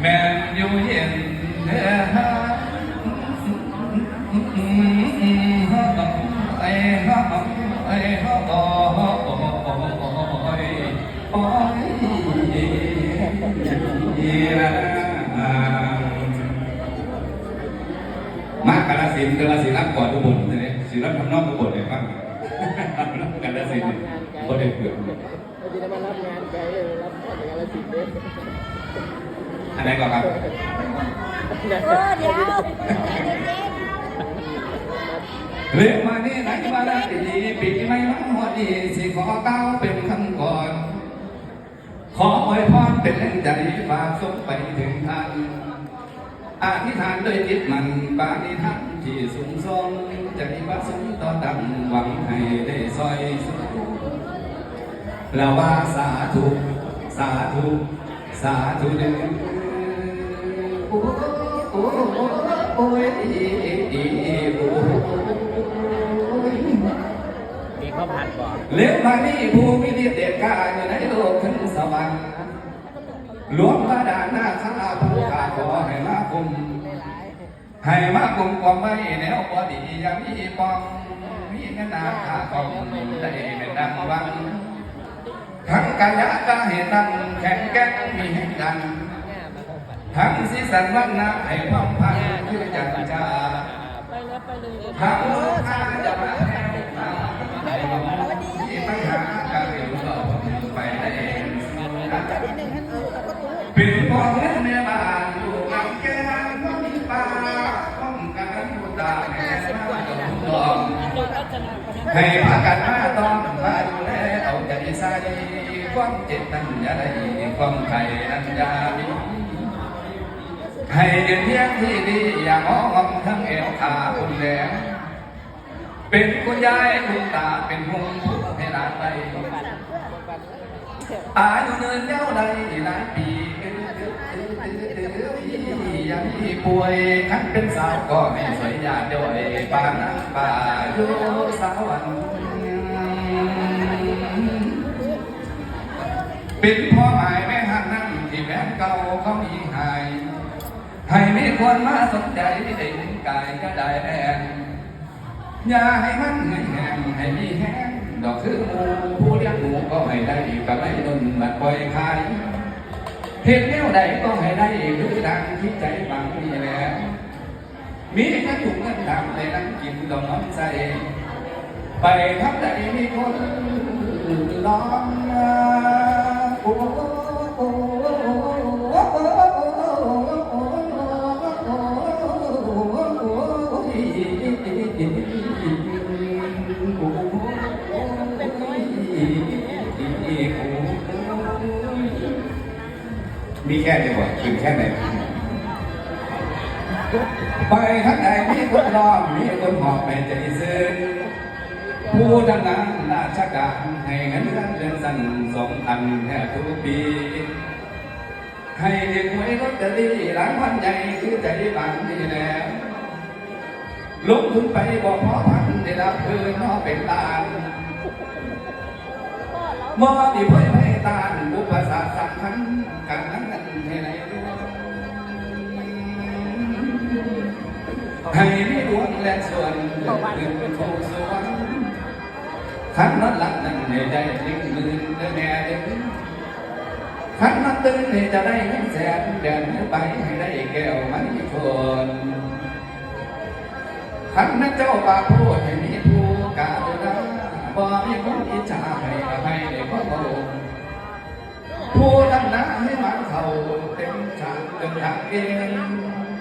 แม่ยูเย็นเด้อไอ้ฮะไอ้ฮะโอ้โอ้โอ้โอ้โอ้ยโอ้ยมากกาลสินกาลสินรับก่อนทุกบทเลยศิลป์ทำนอกทุกบทเลยครับ กาลสินธุ์บทเด็กเกือบเราจะได้มารับงานไกลรับงานอะไรสิเด้อันไหนก่อนครับเออเดี๋ยวเรียกมานี่ไหนมาแล้วดีปีไม่มาหอดีสิขอเก้าเป็นขั้นก่อน ขออวยพรเป็นแรงใจฝากส่งไปถึงท่านอธิษฐานด้วยจิตมันปาณิทันที่สูงส่งใจประสงค์ต่อดังหวังให้ได้ซอยสุข แล้วว่าสาธุ สาธุ สาธุเด้อโอ้โอ้โอ้ยโอ้มีข้าวผัดบ่เลี้ยงมานี่ผู้มีฤทธิ์เดชกาอยู่ในโลกขึ้นสวรรค์หลวงพระดานหน้าข้าผู้ขาขอให้มาคุมให้มาคุมความไม่แนวพอดีย่างนี้ปองมีเงินนาข้าของได้เป็นดังวัง ทั้งกายะกาเหตังแข็งแกร่งมีแห่งดันทั้งสีสันวันนะให้พร้อมพันคือจันจาไปเลยไปเลยทั้งข้าจะมาแห่งทางที่ปัญหาการเรียนรู้ไปได้เป็นพ่อแม่แม่บ้านลูกหลังแก่ก็มีป้าป้องกันผู้ตาแม่บ้านดองให้พากันมาต้องมาดูแลเอา ใส่ความเจ็บนั้นยาได้ความไข่นั้นยามีให้เดินเที่ยงที่ดีอย่างอ้อมทั้งเอวขาคุณแดงเป็นคุณยายคุณตาเป็นห่วงผู้ให้หลานไปอายุเนินยาวใดหลายปียังมีป่วยขั้นเป็นสาวก็ไม่สวยอยาด้วยปานนั้นป่าอยู่สาวรร เป็นพ่อหมายแม่หักนั่งที่แม่เก่าเขามีหายให้มีคนมาสนใจได้เห็นกายก็ได้แอนอย่าให้มันเหนื่อยแห้งให้มีแห้งดอกคือหมูผู้เลี้ยงหมูก็ให้ได้กำไรนนบัดปล่อยขายเห็นแนวใดก็ให้ได้คือดังคิดใจบางนี่แหละมีเงินถุงเงินทำในนั่งกินต้องน้ำใจไปทับใดมีคนร้อง แค่นี้วะถึงแค่ไหนไปทั้งไหนมีคนรอมีคนหอบในใจซึ้งผู้ดังนั้นราชการให้เงินเดือนสั้นสองพันแค่ทุกปี ให้เด็กหวยรถจะดีหลังพันใหญ่คือใจบางนี่แหละลงทุนไปบอกพอพันได้รับคืนนอเป็นตาลมอดีเพื่อ ดวงและส่วนถึงผู้สวรรค์ขันนัดหลักนั้นให้ได้ถึงหมื่นเดือนแม่เดือนขันนัดตื่นให้จะได้เงินแสนเดินไปให้ได้แก้วมันคนขันนัดเจ้าป่าพูดให้มีผู้กาเดาบ่มีคนอิจฉาให้อภัยในพ่อพระองค์ผู้ดำน้ำให้มันเขาเต็มชาติเดินทางเอง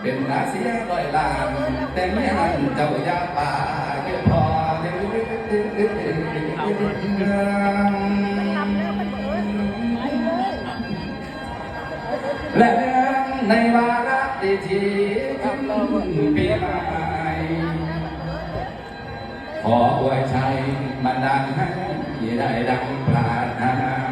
เป็นราศียร้อยล้าน แต่แม่มันเจ้ายาป่าเยอะพอและในวาระที่ที่ปีใหม่ขออวยชัยมันดังให้ได้ดังปรารถนา